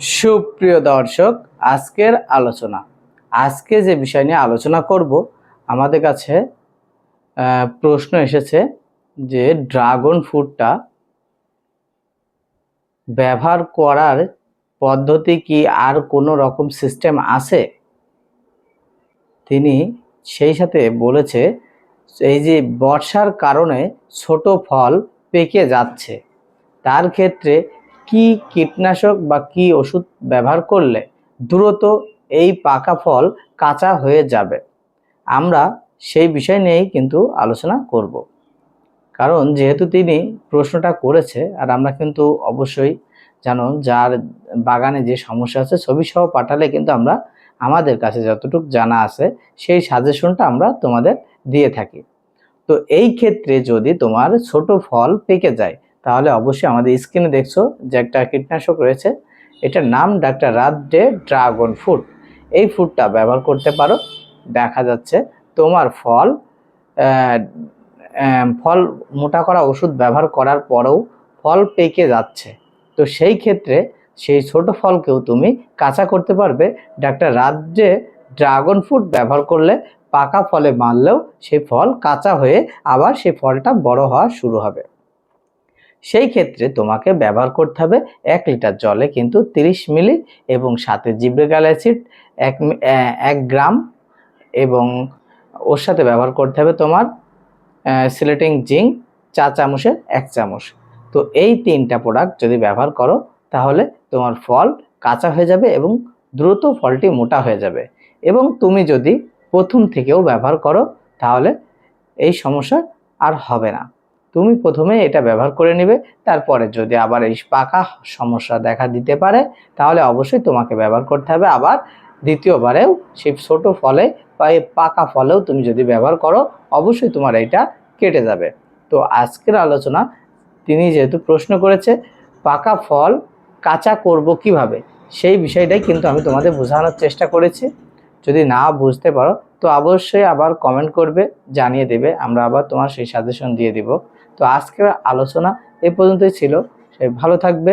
সুপ্রিয় দর্শক, আজকের আলোচনা। আজকে যে বিষয় নিয়ে আলোচনা করব, আমাদের কাছে প্রশ্ন এসেছে যে ড্রাগন ফ্রুটটা ব্যবহার করার পদ্ধতি কি আর কোনো রকম সিস্টেম আছে? তিনি সেই সাথে বলেছে, এই যে বর্ষার কারণে ছোট ফল পেকে যাচ্ছে, তার ক্ষেত্রে কি কীটনাশক বা কি ওষুধ ব্যবহার করলে দ্রুত এই পাকা ফল কাঁচা হয়ে যাবে? আমরা সেই বিষয় নিয়েই কিন্তু আলোচনা করব। কারণ যেহেতু তিনি প্রশ্নটা করেছে, আর আমরা কিন্তু অবশ্যই জানো যার বাগানে যে সমস্যা আছে ছবি সহ পাঠালে কিন্তু আমরা আমাদের কাছে যতটুকু জানা আছে, সেই সাজেশনটা আমরা তোমাদের দিয়ে থাকি। তো এই ক্ষেত্রে যদি তোমার ছোট ফল পেকে যায় তাহলে অবশ্যই আমাদের স্ক্রিনে দেখছ যে একটা কীটনাশক রয়েছে। এটার নাম ডাক্তার রাত ডে ড্রাগন ফ্রুট। এই ফ্রুটটা ব্যবহার করতে পারো, দেখা যাচ্ছে তোমার ফল ফল মোটা করা ওষুধ ব্যবহার করার পরেও ফল পেকে যাচ্ছে। তো সেই ক্ষেত্রে সেই ছোট ফলকেও তুমি কাঁচা করতে পারবে। ডাক্তার ডে ড্রাগন ফ্রুট ব্যবহার করলে পাকা ফলে মারলেও সেই ফল কাঁচা হয়ে আবার সেই ফলটা বড় হওয়া শুরু হবে। সেই ক্ষেত্রে তোমাকে ব্যবহার করতে হবে এক লিটার জলে কিন্তু তিরিশ মিলি এবং সাথে জিব্রেগাল অ্যাসিড, এক এক গ্রাম এবং ওর সাথে ব্যবহার করতে হবে তোমার সিলেটিং জিঙ্ক চা চামচের এক চামচ। তো এই তিনটা প্রোডাক্ট যদি ব্যবহার করো তাহলে তোমার ফল কাঁচা হয়ে যাবে এবং দ্রুত ফলটি মোটা হয়ে যাবে। এবং তুমি যদি প্রথম থেকেও ব্যবহার করো তাহলে এই সমস্যা আর হবে না। তুমি প্রথমে এটা ব্যবহার করে নেবে, তারপরে যদি আবার এই পাকা সমস্যা দেখা দিতে পারে, তাহলে অবশ্যই তোমাকে ব্যবহার করতে হবে। আবার দ্বিতীয়বারেও সেই ছোটো ফলে বা এই পাকা ফলেও তুমি যদি ব্যবহার করো, অবশ্যই তোমার এটা কেটে যাবে। তো আজকের আলোচনা, তিনি যেহেতু প্রশ্ন করেছে, পাকা ফল কাঁচা করব কীভাবে? সেই বিষয়টাই কিন্তু আমি তোমাদের বোঝানোর চেষ্টা করেছি। যদি না বুঝতে পারো, তো অবশ্যই আবার কমেন্ট করবে, জানিয়ে দেবে, আমরা আবার তোমার সেই সাজেশন দিয়ে দিব। তো আজকের আলোচনা এ পর্যন্তই ছিল। সে ভালো থাকবে